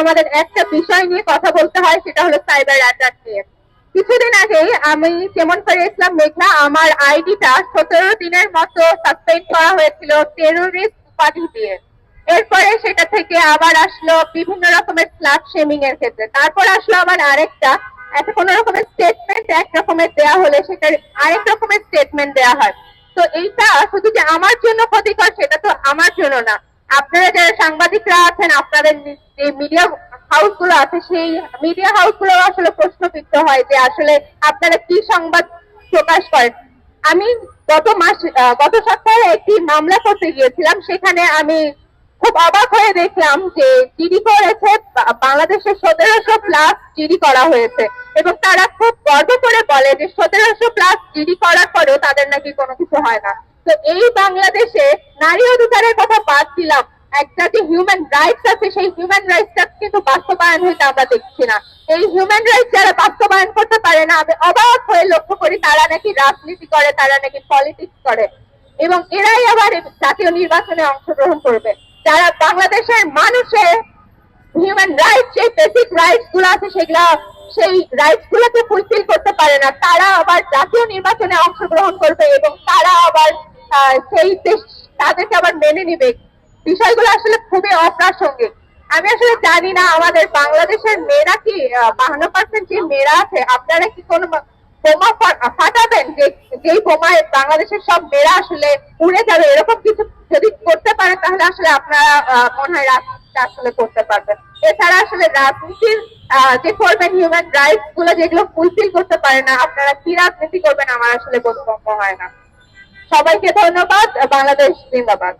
আমাদের একটা বিষয় নিয়ে কথা বলতে হয়, সেটা হলো সাইবার অ্যাটাক নিয়ে। কিছুদিন আগে আমি যেমন করে ইসলাম মেঘনা, আমার আইডিটা সতেরো দিনের মতো সাসপেন্ড করা হয়েছিল টেরোরিস্ট উপাধি দিয়ে। এরপরে সেটা থেকে আবার আসলো বিভিন্ন রকমের স্ল্যাপ শেমিং এর ক্ষেত্রে। তারপর আসলো আবার আরেকটা, একটা কোনো রকমের স্টেটমেন্ট এক রকমের দেয়া হলে সেটা আরেক রকমের স্টেটমেন্ট দেয়া হয়। তো এইটা শুধু যে আমার জন্য ক্ষতিকর, সেটা তো আমার জন্য না। আপনারা যারা সাংবাদিকরা আছেন, আপনাদের যে মিডিয়া হাউসগুলো আছে, সেই মিডিয়া হাউসগুলো আসলে প্রশ্নবিদ্ধ হয় যে আসলে আপনারা কি সংবাদ প্রকাশ করেন? আমি গত মাস গত সপ্তাহে একটি মামলা করতে গিয়েছিলাম, সেখানে আমি খুব অবাক হয়ে দেখলাম যে জিডি করেছে বা- বাংলাদেশের সতেরোশো প্লাস জিডি করা হয়েছে এবং তারা খুব গর্ব করে বলে যে সতেরোশো প্লাস জিডি করার পরেও তাদের নাকি কোনো কিছু হয় না। তো এই বাংলাদেশে নারী অধিকারের কথা বাদ দিলাম। একটা যে হিউম্যান রাইটস আছে, সেই হিউম্যান রাইটসটা কিন্তু বাস্তবায়ন হইতে আমরা দেখছি না। এই হিউম্যান রাইটস যারা বাস্তবায়ন করতে পারে না, আমি অবাক হয়ে লক্ষ্য করি তারা নাকি রাজনীতি করে, তারা নাকি পলিটিক্স করে। এবং এরাই আবার জাতীয় নির্বাচনে অংশগ্রহণ করবে। যারা বাংলাদেশের মানুষের হিউম্যান রাইটস যে বেসিক রাইটসগুলো আছে, সেগুলা, সেই রাইটস গুলোকে ফুলফিল করতে পারে না, তারা আবার জাতীয় নির্বাচনে অংশগ্রহণ করবে এবং তারা আবার সেই দেশ তাদেরকে আবার মেনে নিবে। বিষয়গুলো আসলে খুবই অপ্রাসঙ্গিক। আমি আসলে জানি না আমাদের বাংলাদেশের মেয়েরা কি বাহান্ন পার্সেন্ট যে মেয়েরা আছে? আপনারা কি কোনো বোমা ফাটাবেন? যে যেই বোমায় বাংলাদেশের সব মেয়েরা আসলে উড়ে যাবে, এরকম কিছু যদি করতে পারেন, তাহলে আসলে আপনারা মনে হয় রাজনীতিটা আসলে করতে পারবেন। এছাড়া আসলে রাজনীতির যে করবেন হিউম্যান রাইটসগুলো, যেগুলো ফুলফিল করতে পারে না, আপনারা কি রাজনীতি করবেন, আমার আসলে বোধগম্য হয় না। সবাইকে ধন্যবাদ, বাংলাদেশ জিন্দাবাদ।